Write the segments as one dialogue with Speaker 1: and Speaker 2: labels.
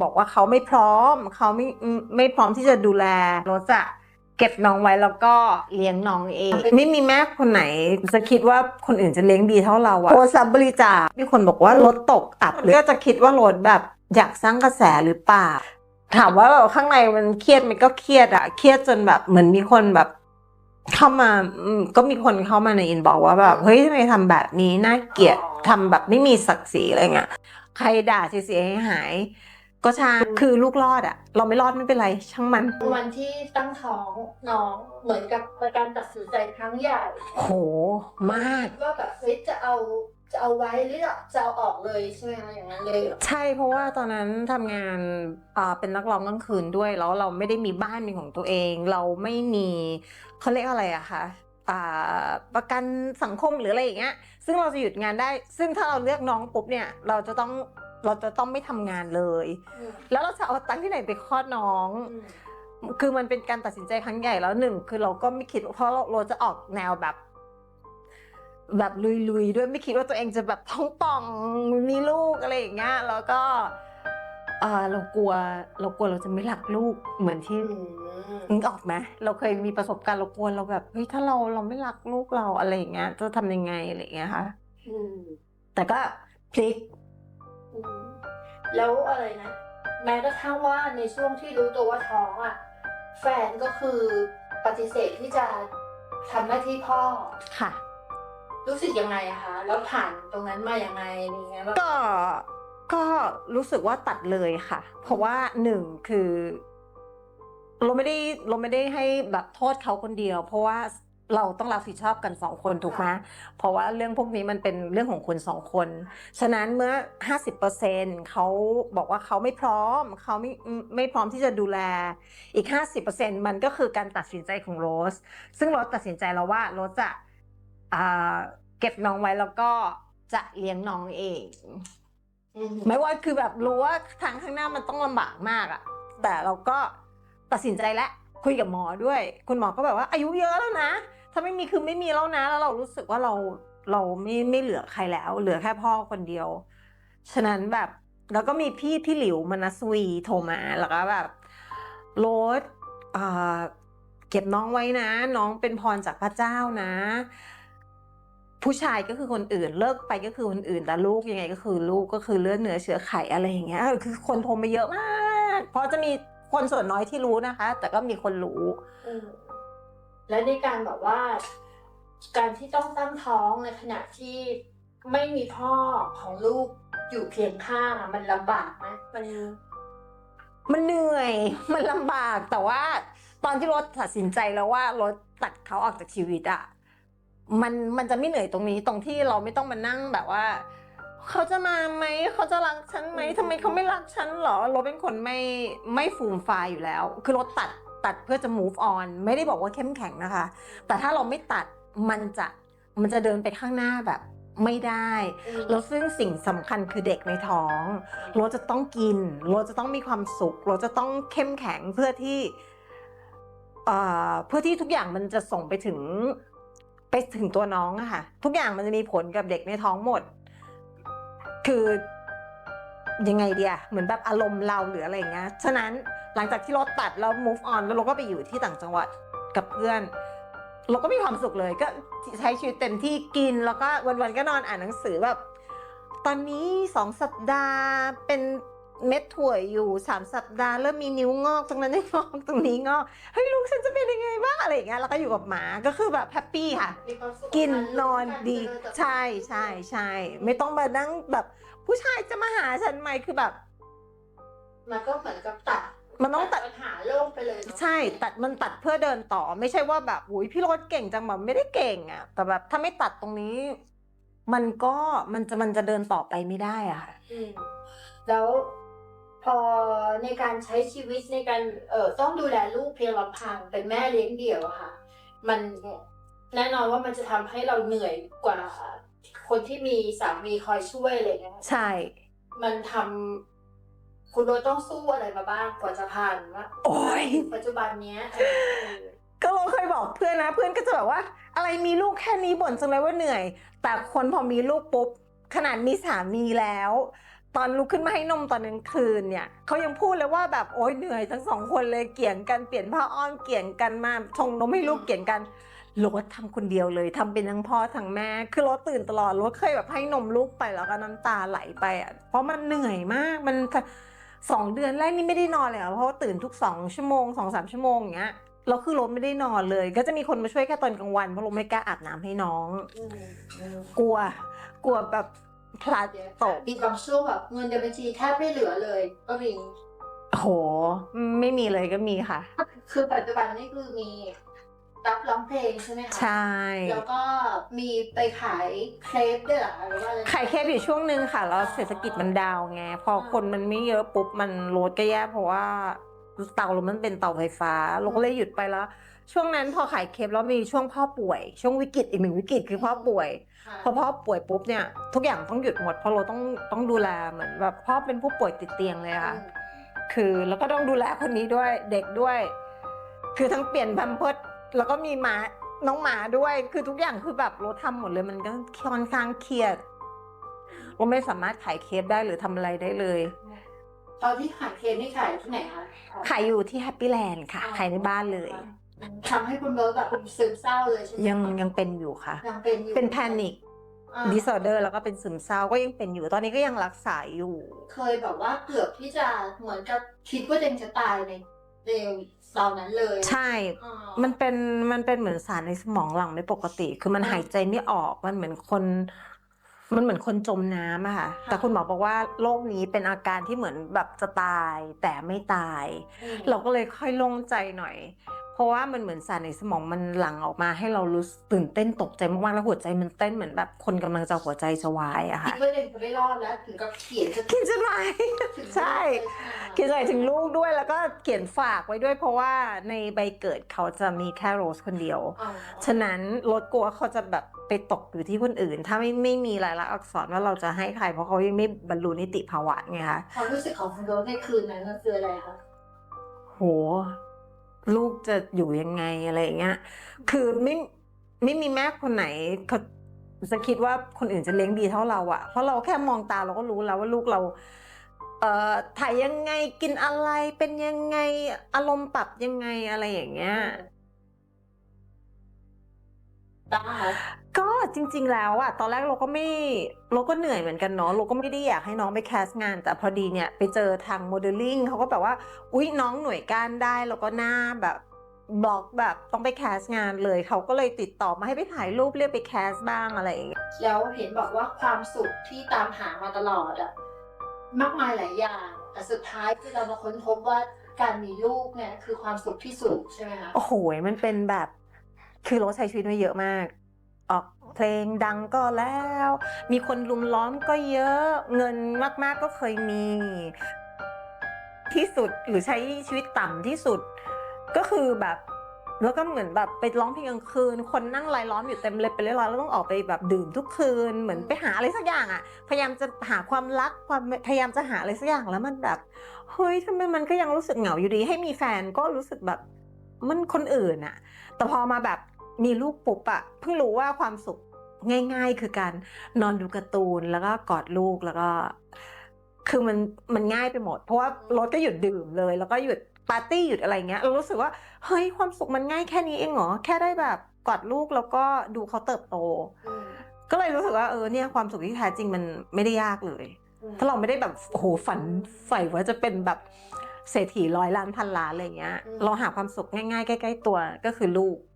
Speaker 1: บอกว่าเขาไม่พร้อม เขาไม่ไม่พร้อมที่จะดูแลรถจะเก็บน้องไว้แล้วก็เลี้ยงน้องเอง ไม่มีแม่คนไหน จะคิดว่าคนอื่นจะเลี้ยงดีเท่าเราอะโทรศัพท์บริจาคมีคนบอกว่ารถตกอับหรือก็จะคิดว่ารถแบบอยากสร้างกระแสหรือเปล่า ถามว่าแบบข้างในมันเครียดมันก็เครียดอะเครียดจนแบบเหมือนมีคนแบบ เข้ามาอืมก็มีคนเข้ามาในอินบอกว่าแบบเฮ้ยทำไมทำแบบนี้น่าเกลียดทำแบบไม่มีศักดิ์ศรีอะไรเงี้ยใครด่าเสียหายๆ ก็ช่างคือลูกรอดอะเราไม่รอดไม่เป็นไร ช่างมัน
Speaker 2: วันที่ตั้งท้องน้องเหมือนกับเป็นการตัดสินใจครั้งใหญ่
Speaker 1: โหมาก
Speaker 2: ว่าแบบเฮ้ยจะเอาจะเอาไว้หรือจะเอาออกเลยใช่ไหมคะอย่างนั้นเลยเหรอ
Speaker 1: ใช่เพราะว่าตอนนั้นทำงานอ่าเป็นนักร้องกลางคืนด้วย แล้วเราไม่ได้มีบ้านเป็นของตัวเอง เราไม่มีเขาเรียกอะไรอะคะอ่าประกันสังคมหรืออะไรอย่างเงี้ยซึ่งเราจะหยุดงานได้ ซึ่งถ้าเราเลือกน้องปุ๊บเนี่ยเราจะต้อง เราจะต้องไม่ทำงานเลย
Speaker 2: อืม
Speaker 1: แล้วเราจะเอาตังค์ที่ไหนไปคลอดน้อง
Speaker 2: อืม
Speaker 1: คือมันเป็นการตัดสินใจครั้งใหญ่แล้วหนึ่งคือเราก็ไม่คิดเพราะเราเราจะออกแนวแบบ แบบลุยๆด้วยไม่คิดว่าตัวเองจะแบบท้องป่องมีลูกอะไรอย่างเงี้ยแล้วก็เออเรากลัวเรากลัวเราจะไม่รักลูกเหมือนที่
Speaker 2: อืม
Speaker 1: นึกออกไหมเราเคยมีประสบการณ์เรากลัวเราแบบเฮ้ยถ้าเราเราไม่รักลูกเราอะไรอย่างเงี้ยจะทำยังไงอะไรอย่างเงี้ยค่ะ
Speaker 2: อืม
Speaker 1: แต่ก็พลิก
Speaker 2: อืม แล้วอะไรนะ แม้กระทั่งว่าในช่วงที่รู้ตัวว่าท้องอะ แฟนก็คือปฏิเสธที่จะทำหน้าที่พ่อ
Speaker 1: ค่ะ
Speaker 2: รู้สึกยังไงอะคะแล้วผ่านตรงนั้นมายังไงอะไรเงี้ยแบบ
Speaker 1: ก็ก็รู้สึกว่าตัดเลยค่ะ เพราะว่าหนึ่งคือ เราไม่ได้เราไม่ได้ให้แบบโทษเขาคนเดียว เพราะว่า เราต้องรับผิดชอบกันสองคนถูกไหมเพราะว่าเรื่องพวกนี้มันเป็นเรื่องของคนสองคน ฉะนั้นเมื่อ 50%เขาบอกว่าเขาไม่พร้อมเขาไม่ไม่พร้อมที่จะดูแลอีก 50%มันก็คือการตัดสินใจของโรส ซึ่งโรสตัดสินใจแล้วว่าโรสจะเก็บน้องไว้แล้วก็จะเลี้ยงน้องเองไม่ว่าคือแบบรู้ว่าทางข้างหน้ามันต้องลำบากมากอะแต่เราก็ตัดสินใจแล้วคุยกับหมอด้วย คุณหมอก็แบบว่าอายุเยอะแล้วนะ ถ้าไม่มีคือไม่มีแล้วนะ แล้วเรารู้สึกว่าเราเราไม่ไม่เหลือใครแล้ว เหลือแค่พ่อคนเดียว ฉะนั้นแบบแล้วก็มีพี่พี่หลิวมนัสวีโทรมาแล้วก็แบบโรสเอ่อเก็บน้องไว้นะ น้องเป็นพรจากพระเจ้านะ ผู้ชายก็คือคนอื่นเลิกไปก็คือคนอื่นแต่ลูกยังไงก็คือลูกก็คือเลือดเนื้อเชื้อไขอะไรอย่างเงี้ยคือคนโทรมาเยอะมาก เพราะจะมีคนส่วนน้อยที่รู้นะคะ แต่ก็มีคนรู้
Speaker 2: และในการแบบว่า การที่ต้องตั้งท้องในขณะที่ไม่มีพ่อของลูกอยู่เคียงข้างมันลำบากไหมมัน
Speaker 1: มันเหนื่อย มันลำบาก แต่ว่าตอนที่รถตัดสินใจแล้วว่ารถตัดเขาออกจากชีวิตอะมันมันจะไม่เหนื่อยตรงนี้ตรงที่เราไม่ต้องมานั่งแบบว่า เขาจะมาไหมเขาจะรักฉันไหมทำไมเขาไม่รักฉันหรอรถเป็นคนไม่ไม่ฟูมฟายอยู่แล้ว คือรถตัด ตัดเพื่อจะ move on ไม่ได้บอกว่าเข้มแข็งนะคะ แต่ถ้าเราไม่ตัดมันจะมันจะเดินไปข้างหน้าแบบไม่ได้ แล้วซึ่งสิ่งสำคัญคือเด็กในท้องเราจะต้องกินเราจะต้องมีความสุขเราจะต้องเข้มแข็งเพื่อที่เอ่อเพื่อที่ทุกอย่างมันจะส่งไปถึงไปถึงตัวน้องอะค่ะ ทุกอย่างมันจะมีผลกับเด็กในท้องหมด คือยังไงเดียเหมือนแบบอารมณ์เราหรืออะไรอย่างเงี้ยฉะนั้น หลังจากที่เราตัดแล้ว move on แล้วเราก็ไปอยู่ที่ต่างจังหวัดกับเพื่อน เราก็มีความสุขเลยก็ใช้ชีวิตเต็มที่กินแล้วก็วันๆก็นอนอ่านหนังสือแบบตอนนี้สองสัปดาห์เป็นเม็ดถั่วอยู่สามสัปดาห์เริ่มมีนิ้วงอกตรงนั้นได้งอกตรงนี้งอกเฮ้ยลูกฉันจะเป็นยังไงบ้างอะไรอย่างเงี้ยแล้วก็อยู่กับหมาก็คือแบบแฮปปี้ค่ะ กินนอนดีใช่ใช่ใช่ไม่ต้องมานั่งแบบ ผู้ชายจะมาหาฉันไหมคือแบบ
Speaker 2: มันก็เหมือนกับตัด
Speaker 1: มันต้องตัด
Speaker 2: ปัญหาโลกไปเลยเนอะ
Speaker 1: ใช่ตัดมันตัดเพื่อเดินต่อไม่ใช่ว่าแบบอุ้ยพี่รถเก่งจังแบบไม่ได้เก่งอะแต่แบบถ้าไม่ตัดตรงนี้ มันก็มันจะมันจะเดินต่อไปไม่ได้อะค่ะ
Speaker 2: อืมแล้วพอในการใช้ชีวิตในการเอ่อต้องดูแลลูกเพียงลำพังเป็นแม่เลี้ยงเดี่ยวอะค่ะ มันแน่นอนว่ามันจะทำให้เราเหนื่อยกว่า คนที่มีสามีคอยช่วยอะไรเงี้ย
Speaker 1: ใช่
Speaker 2: มันทำ คุณโรยต้องสู้อะไรมาบ้างกว่าจะผ่านว่า
Speaker 1: โอ้ย
Speaker 2: ปัจจุบันเนี้ยเออ
Speaker 1: ก็เราเคยบอกเพื่อนนะ เพื่อนก็จะแบบว่า อะไรมีลูกแค่นี้บ่นจังเลยว่าเหนื่อย แต่คนพอมีลูกปุ๊บ ขนาดมีสามีแล้วแตอนลุกขึ้นมาให้นมตอนกลางคืนเนี่ยเขายังพูดเลยว่าแบบโอ๊ยเหนื่อยทั้งสองคนเลยเกี่ยงกันเปลี่ยนผ้าอ้อมเกี่ยงกันมาชงนมให้ลูกเกี่ยงกันรถทำคนเดียวเลยทำเป็นทั้งพ่อทั้งแม่ คือรถตื่นตลอดรถเคยแบบให้นมลูกไปแล้วก็น้ำตาไหลไปอะเพราะมันเหนื่อยมากมัน สองเดือนแรกนี่ไม่ได้นอนเลยอะเพราะว่าตื่นทุกสองชั่วโมงสองสามชั่วโมงอย่างเงี้ยแล้วคือรถไม่ได้นอนเลย ก็จะมีคนมาช่วยแค่ตอนกลางวันเพราะรถไม่กล้าอาบน้ำให้น้อง
Speaker 2: อืมอืม
Speaker 1: กลัว กลัวแบบพลัดตก
Speaker 2: มีบางช่วงแบบเงินในบัญชีแทบไม่เหลือเลยก็มี
Speaker 1: โห ไม่มีเลยก็มีค่ะ
Speaker 2: คือปัจจุบันนี่คือมี รับร้องเพลงใช่ไหมคะ
Speaker 1: ใช่
Speaker 2: แล้วก็มีไปขายเครปด้วยเหรอคะหรือว่าอะไร
Speaker 1: ขายแค่อยู่ช่วงนึงค่ะ แล้วเศรษฐกิจมันดาวน์ไง พอคนมันไม่เยอะปุ๊บมันลดก็แย่เพราะว่าเตาเรามันเป็นเตาไฟฟ้าเราก็เลยหยุดไปแล้ว ช่วงนั้นพอขายเคปแล้วมีช่วงพ่อป่วย ช่วงวิกฤตอีกหนึ่งวิกฤตคือพ่อป่วย
Speaker 2: ค่ะ
Speaker 1: พอพ่อป่วยปุ๊บเนี่ยทุกอย่างต้องหยุดหมดเพราะเราต้องต้องดูแลเหมือนแบบพ่อเป็นผู้ป่วยติดเตียงเลยค่ะ คือแล้วก็ต้องดูแลคนนี้ด้วยเด็กด้วย คือทั้งเปลี่ยนแพมเพิร์ส แล้วก็มีหมาน้องหมาด้วย คือทุกอย่างคือแบบเราทำหมดเลยมันก็ค่อนข้างเครียดเราไม่สามารถขายเคสได้หรือทำอะไรได้เลย
Speaker 2: ตอนที่ขายเครปนี่ขายที่ไหนคะ
Speaker 1: ขายอยู่ที่แฮปปี้แลนด์ค่ะ ขายในบ้านเลย
Speaker 2: ทำให้คุณเบิร์ตแบบเป็นซึมเศร้าเลยใช่ไหม
Speaker 1: ยังยังเป็นอยู่ค่ะ
Speaker 2: ยังเป็นอยู่
Speaker 1: เป็นแพนิค
Speaker 2: อ่า
Speaker 1: ดิสออเดอร์แล้วก็เป็นซึมเศร้าก็ยังเป็นอยู่ตอนนี้ก็ยังรักษาอยู่
Speaker 2: เคยแบบว่าเกือบที่จะเหมือนกับคิดว่าตัวเองจะตายในใน ตอนนั้นเลย
Speaker 1: ใช่
Speaker 2: อ่า
Speaker 1: มันเป็นมันเป็นเหมือนสารในสมองหลังไม่ปกติ คือมัน
Speaker 2: อ่า
Speaker 1: หายใจไม่ออกมันเหมือนคน มันเหมือนคนจมน้ำอะค่ะ
Speaker 2: ค่ะ
Speaker 1: แต่คุณหมอบอกว่าโรคนี้เป็นอาการที่เหมือนแบบจะตายแต่ไม่ตาย
Speaker 2: อืม
Speaker 1: เราก็เลยค่อยโล่งใจหน่อย เพราะว่ามันเหมือนสารในสมองมันหลั่งออกมาให้เรารู้สึกตื่นเต้นตกใจมากๆแล้วหัวใจมันเต้นเหมือนแบบคนกำลังจะหัวใจจะวายอะ
Speaker 2: คิด
Speaker 1: ค่ะ
Speaker 2: ว่าตัวเองจะไม่รอดแล้วถึงกับเขียนจะ
Speaker 1: คิดจะไร
Speaker 2: ถึง
Speaker 1: ใช่
Speaker 2: ลูกเลยใช่ไหม
Speaker 1: เขียนใส่ถึงลูกด้วยแล้วก็เขียนฝากไว้ด้วย เพราะว่าในใบเกิดเขาจะมีแค่โรสคนเดียว
Speaker 2: อ๋อ
Speaker 1: ฉะนั้นรถกลัวเขาจะแบบไปตกอยู่ที่คนอื่น ถ้าไม่ไม่มีรายลักษณ์อักษรว่าเราจะให้ใคร เพราะเขายังไม่บรรลุนิติภาวะไงคะ
Speaker 2: ความรู้สึกของคุณโรสในคืนนั้นมันคืออะไรคะ
Speaker 1: โห ลูกจะอยู่ยังไงอะไรอย่างเงี้ย คือไม่ไม่มีแม่คนไหนเขาจะคิดว่าคนอื่นจะเลี้ยงดีเท่าเราอะเพราะเราแค่มองตาเราก็รู้แล้วว่าลูกเรา เอ่อถ่ายยังไงกินอะไรเป็นยังไงอารมณ์ปรับยังไงอะไรอย่างเงี้ย
Speaker 2: ตาคะ
Speaker 1: ก็จริง ๆ แล้วอะตอนแรกเราก็ไม่เราก็เหนื่อยเหมือนกันเนาะเราก็ไม่ได้อยากให้น้องไปแคสต์งาน แต่พอดีเนี่ยไปเจอทางโมเดลลิ่งเขาก็แบบว่าอุ๊ยน้องหน่วยก้านได้แล้วก็หน้าแบบบล็อกแบบต้องไปแคสต์งานเลยเขาก็เลยติดต่อมาให้ไปถ่ายรูปเรียกไปแคสต์บ้างอะไรอย่างเงี้ย
Speaker 2: แล้วเห็นบอกว่าความสุขที่ตามหามาตลอดอะมากมายหลายอย่างแต่สุดท้ายคือเรามาค้นพบว่าการมีลูกเนี่ยคือความสุขที่สุดใช่ไหมคะ
Speaker 1: โอ้โหมันเป็นแบบ คือเราใช้ชีวิตมาเยอะมาก ออกเพลงดังก็แล้ว มีคนลุมล้อมก็เยอะเงินมากๆก็เคยมี ที่สุดหรือใช้ชีวิตต่ำที่สุด ก็คือแบบแล้วก็เหมือนแบบไปร้องเพลงกลางคืน คนนั่งรายล้อมอยู่เต็มเลยไปเรื่อยๆแล้วต้องออกไปแบบดื่มทุกคืน เหมือนไปหาอะไรสักอย่างอะ พยายามจะหาความรักความพยายามจะหาอะไรสักอย่างแล้วมันแบบเฮ้ยทำไมมันก็ยังรู้สึกเหงาอยู่ดี ให้มีแฟนก็รู้สึกแบบมันคนอื่นอะ แต่พอมาแบบ มีลูกปุ๊บอะเพิ่งรู้ว่าความสุขง่าย ๆ คือการนอนดูการ์ตูนแล้วก็กอดลูกแล้วก็ คือมันมันง่ายไปหมด เพราะว่ารถก็หยุดดื่มเลย แล้วก็หยุดปาร์ตี้หยุดอะไรเงี้ยเรารู้สึกว่าเฮ้ยความสุขมันง่ายแค่นี้เองเหรอแค่ได้แบบกอดลูกแล้วก็ดูเขาเติบโต
Speaker 2: อืม
Speaker 1: ก็เลยรู้สึกว่าเออเนี่ยความสุขที่แท้จริงมันไม่ได้ยากเลย
Speaker 2: อืม
Speaker 1: ถ้าเราไม่ได้แบบโอ้โหฝันใฝ่ว่าจะเป็นแบบเศรษฐีร้อยล้านพันล้านอะไรเงี้ย เราหาความสุขง่ายๆใกล้ๆตัวก็คือลูก
Speaker 2: อื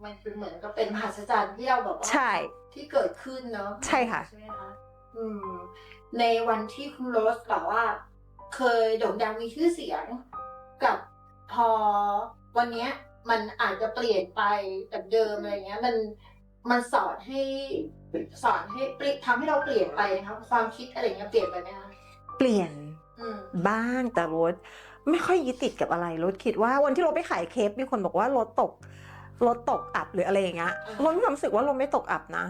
Speaker 2: มมันเป็นเหมือนกับเป็นมหัศจรรย์ที่เราแบบว่า
Speaker 1: ใช่
Speaker 2: ที่เกิดขึ้นเนาะ
Speaker 1: ใช่ค่ะ
Speaker 2: ใช่ไหมคะอืม ในวันที่คุณโรสแบบว่า เคยโด่งดังมีชื่อเสียง กับพอวันเนี้ย มันอาจจะเปลี่ยนไปจากเดิมอะไรเงี้ย มันมันสอนให้สอนให้เปลี่ยนทำให้เราเปลี่ยนไปนะครับความคิดอะไรเงี้ยเปลี่ยนไปไหมคะ
Speaker 1: เปลี่ยน
Speaker 2: อืม
Speaker 1: บ้างแต่รถไม่ค่อยยึดติดกับอะไรรถคิดว่าวันที่รถไปขายเคปมีคนบอกว่ารถตก รถตกอับหรืออะไรอย่างเงี้ยรถมีความรู้สึกว่ารถไม่ตกอับนะ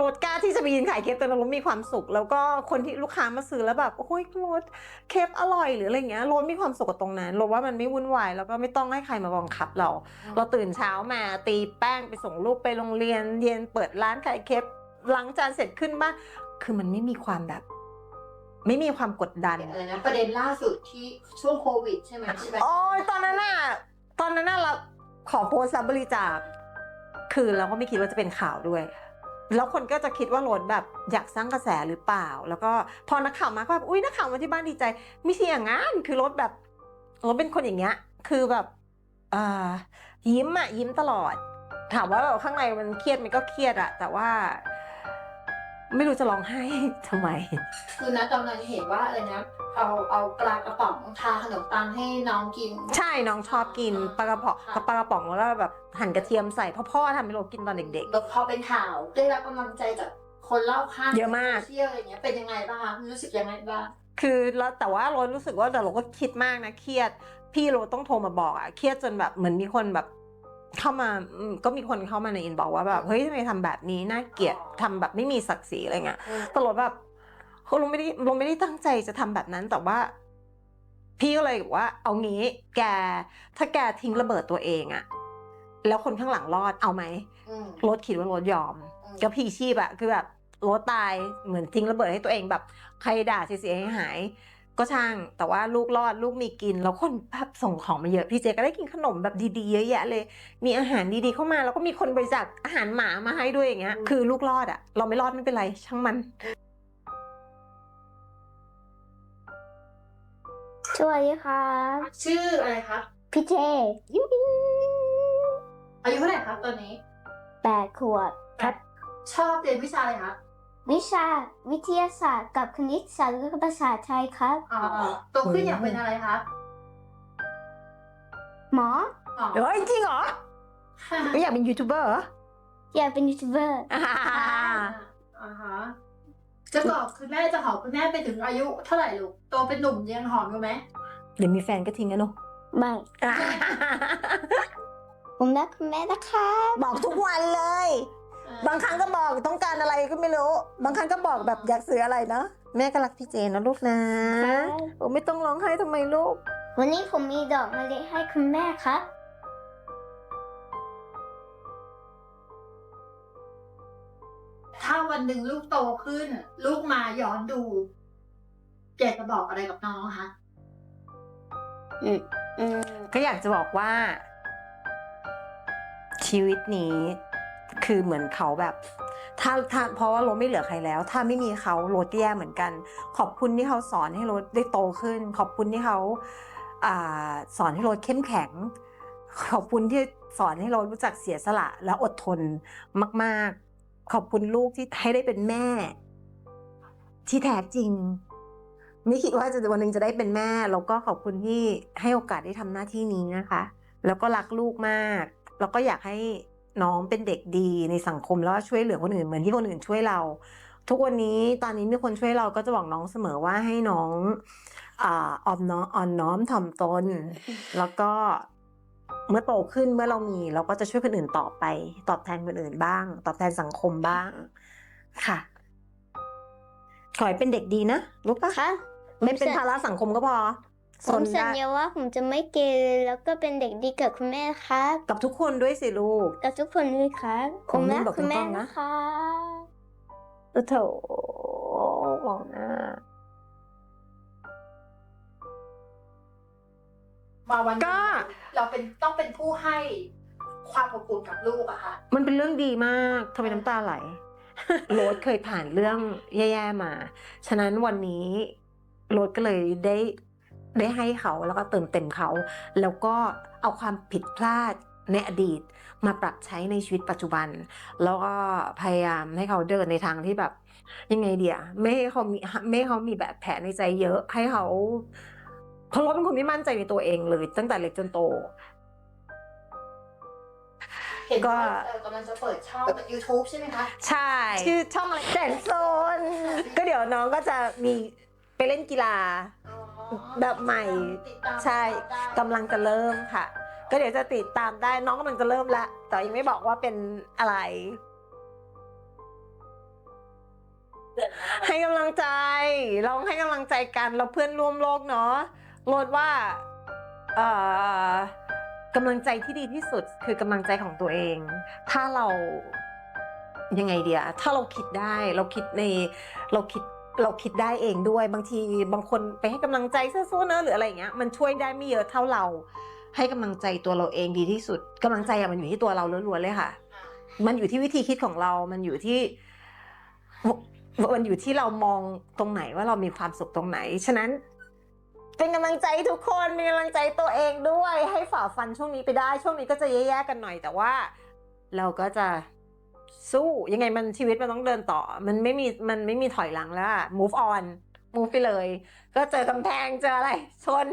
Speaker 1: รถกล้าที่จะไปยืนขายเคปแต่รถมีความสุข แล้วก็คนที่ลูกค้ามาซื้อแล้วแบบโอ้ยรถเคปอร่อยหรืออะไรเงี้ยรถมีความสุขกับตรงนั้นรถว่ามันไม่วุ่นวายแล้วก็ไม่ต้องให้ใครมาบังคับเรา เราตื่นเช้ามาตีแป้งไปส่งลูกไปโรงเรียน เย็นเปิดร้านขายเคปล้างจานเสร็จขึ้นบ้านคือมันไม่มีความแบบ ไม่มีความกดดัน
Speaker 2: อะไรนะประเด็นล่าสุดที่ช่วงโควิดใช่ไหมใช่ไหม
Speaker 1: โอ้ยตอนนั้นน่ะตอนนั้นน่ะเรา ขอโพสต์รับบริจาค คือเราก็ไม่คิดว่าจะเป็นข่าวด้วย แล้วคนก็จะคิดว่าโรดแบบอยากสร้างกระแสหรือเปล่า แล้วก็พอนักข่าวมาก็แบบอุ้ยนักข่าวมาที่บ้านดีใจ ไม่ใช่อย่างนั้นคือรถแบบรถเป็นคนอย่างเงี้ย คือแบบยิ้มอะยิ้มตลอด ถามว่าแบบข้างในมันเครียดมันก็เครียดอะแต่ว่า ไม่รู้จะร้องไห้ทำไม
Speaker 2: คือนะตอนนั้นเห็นว่าอะไรนะ เอาเอาปลากระป๋องทาขนมปังให้น้องกิน
Speaker 1: ใช่น้องชอบกินปลากระป๋อง
Speaker 2: ค่ะ
Speaker 1: ปลากระป๋องแล้วก็แบบหั่นกระเทียมใส่เพ่อพ่อทำให้เรากินตอนเด็ก
Speaker 2: แบบพอเป็นข่าวได้รับกำลังใจจากคนเล่าข้าง
Speaker 1: เยอะมาก
Speaker 2: โซเชียลอะไรเงี้ยเป็นยังไงบ้างคะรู้สึกยังไงบ้าง
Speaker 1: ๆ คือแล้วแต่ว่าเรารู้สึกว่าแต่เราก็คิดมากนะเครียด พี่เราต้องโทรมาบอกอะเครียดจนแบบเหมือนมีคนแบบ เข้ามาอืมก็มีคนเข้ามาในอินบอกว่าแบบเฮ้ยทำไมทำแบบนี้น่าเกลียดทำแบบไม่มีศักดิ์ศรีอะไรเงี้ยตลอดแบบเขาลงไม่ได้ลงไม่ได้ตั้งใจจะทำแบบนั้นแต่ว่า พี่ก็เลยบอกว่า เอางี้ แก ถ้าแกทิ้งระเบิดตัวเองอะแล้วคนข้างหลังรอดเอาไหม
Speaker 2: อืม
Speaker 1: รถคิดว่ารถยอม
Speaker 2: อืม
Speaker 1: ก็พีชีพอะคือแบบรถตายเหมือนทิ้งระเบิดให้ตัวเองแบบ ใครด่าเสียหายหายๆ ก็ช่างแต่ว่าลูกรอดลูกมีกิน แล้วคนแบบส่งของมาเยอะ พี่เจก็ได้กินขนมแบบดีๆเยอะแยะเลย มีอาหารดีๆเข้ามา แล้วก็มีคนบริจาคอาหารหมามาให้ด้วยอย่างเงี้ยคือลูกรอดอะเราไม่รอดไม่เป็นไรช่างมัน
Speaker 3: สวัสดีครับ
Speaker 2: ชื่ออะไรครับ
Speaker 3: พี่เจยู
Speaker 2: อายุเท่าไหร่ครับตอนนี้
Speaker 3: แปดขวบครับ
Speaker 2: ชอบเรียนวิชาอะไรครับ
Speaker 3: วิชาวิทยาศาสตร์กับคณิตศาสตร์และภาษาไทยครับ
Speaker 2: อ๋อโตขึ้นอยากเป็นอะไรครับ
Speaker 3: หมอ
Speaker 2: อ๋อ
Speaker 1: เฮ้ยจริงเหรอไม่อยากเป็นยูทูบเบอร์เหรอ
Speaker 3: อยากเป็นยูทูบเบอร์
Speaker 1: อ่า
Speaker 2: อ่าฮะจะบอกคุณแม่จะหอมคุณแม่ไปถึงอายุเท่าไหร่ลูกโตเป็นหนุ่มยังหอมอยู่ไหม
Speaker 1: เดี๋ยวมีแฟนก็ทิ้งกันเนอะ
Speaker 3: ไม่ผมรักคุณแม่นะคะ
Speaker 1: บอกทุกวันเลย บางครั้งก็บอกต้องการอะไรก็ไม่รู้ บางครั้งก็บอกแบบอยากซื้ออะไรเนาะแม่ก็รักพี่เจนนะลูกนะครับโอ้ไม่ต้องร้องไห้ทำไมลูก
Speaker 3: วันนี้ผมมีดอกมะลิให้คุณแม่ครับ
Speaker 2: ถ้าวันหนึ่งลูกโตขึ้น ลูกมาย้อนดูอยากจะบอกอะไรกับน้องคะ
Speaker 3: อืม
Speaker 1: ก็อยากจะบอกว่า ชีวิตนี้ คือเหมือนเขาแบบ ถ้าถ้าเพราะว่าโรถไม่เหลือใครแล้ว ถ้าไม่มีเขาโรถแย่เหมือนกัน ขอบคุณที่เขาสอนให้โรถได้โตขึ้น ขอบคุณที่เขาสอนให้โรถเข้มแข็ง ขอบคุณที่สอนให้โรถรู้จักเสียสละและอดทนมาก ๆ ขอบคุณลูกที่ให้ได้เป็นแม่ ที่แท้จริงไม่คิดว่าจะวันหนึ่งจะได้เป็นแม่แล้วก็ขอบคุณที่ให้โอกาสได้ทำหน้าที่นี้นะคะ แล้วก็รักลูกมาก แล้วก็อยากให้ น้องเป็นเด็กดีในสังคมแล้วก็ช่วยเหลือคนอื่นเหมือนที่คนอื่นช่วยเรา ทุกวันนี้ตอนนี้มีคนช่วยเราก็จะบอกน้องเสมอว่าให้น้องอ่าออมน้อมอ่อนน้อมถ่อมตน แล้วก็เมื่อโตขึ้นเมื่อเรามี เราก็จะช่วยคนอื่นต่อไป ตอบแทนคนอื่นบ้าง ตอบแทนสังคมบ้าง ค่ะขอให้เป็นเด็กดีนะลูกปะ
Speaker 3: ครับ
Speaker 1: ไม่เป็นภาระสังคมก็พอ
Speaker 3: ผมสัญ
Speaker 1: ได้
Speaker 3: ญาว่าผมจะไม่เกเรแล้วก็เป็นเด็กดีกับคุณแม่ครับ
Speaker 1: กับทุกคนด้วยสิลูก
Speaker 3: กับทุกคนด้วยครับ
Speaker 1: ผ
Speaker 3: ผมม
Speaker 1: นี่
Speaker 3: รัก
Speaker 1: บอก
Speaker 3: คุณแม่
Speaker 1: ตรงๆนะ
Speaker 3: นะคะ
Speaker 1: เออโถหวังนะ
Speaker 2: มาวันหนึ่ง
Speaker 1: ก็
Speaker 2: เราเป็นต้องเป็นผู้ให้ความอบอุ่นกับลูกอะค่ะ
Speaker 1: มันเป็นเรื่องดีมากทำไมน้ำตาไหล โรดเคยผ่านเรื่องแย่ๆมา ฉะนั้นวันนี้โรดก็เลยได้ ได้ให้เขาแล้วก็เติมเต็มเขา แล้วก็เอาความผิดพลาดในอดีตมาปรับใช้ในชีวิตปัจจุบัน แล้วก็พยายามให้เขาเดินในทางที่แบบยังไงเดียไม่ให้เขามีไม่ให้เขามีแบบแผลในใจเยอะให้เขาเพราะเราเป็นคนไม่มั่นใจในตัวเองเลยตั้งแต่เล็กจนโต
Speaker 2: เห็น
Speaker 1: ก็
Speaker 2: ว่าเอ่อกำลังจะเปิดช่อง YouTube ใช่ไหมคะ
Speaker 1: ใช่ ชื่อช่องอะไรแสนโซน ก็เดี๋ยวน้องก็จะมีไปเล่นกีฬา
Speaker 2: อ๋อ
Speaker 1: แบบใหม่
Speaker 2: ติดตาม
Speaker 1: ใช่
Speaker 2: ได้
Speaker 1: กำลังจะเริ่มค่ะ ก็เดี๋ยวจะติดตามได้น้องกำลังจะเริ่มละแต่ยังไม่บอกว่าเป็นอะไร ให้กำลังใจลองให้กำลังใจกันเราเพื่อนร่วมโลกเนาะโรดว่าเอ่อกำลังใจที่ดีที่สุดคือกำลังใจของตัวเอง ถ้าเรายังไงเดียถ้าเราคิดได้เราคิดในเราคิด เราคิดได้เองด้วยบางทีบางคนไปให้กำลังใจสู้ๆเนอะหรืออะไรอย่างเงี้ยมันช่วยได้ไม่เยอะเท่าเรา ให้กำลังใจตัวเราเองดีที่สุดกำลังใจอะมันอยู่ที่ตัวเราล้วนๆเลยค่ะ มันอยู่ที่วิธีคิดของเรา มันอยู่ที่มันอยู่ที่เรามองตรงไหนว่าเรามีความสุขตรงไหน ฉะนั้น เป็นกำลังใจทุกคนเป็นกำลังใจตัวเองด้วย ให้ฝ่าฟันช่วงนี้ไปได้ ช่วงนี้ก็จะแย่ๆกันหน่อยแต่ว่า เราก็จะ สู้ยังไงมันชีวิตมันต้องเดินต่อ มันไม่มีมันไม่มีถอยหลังแล้ว move on move ไปเลย ก็เจอกำแพงเจออะไรชน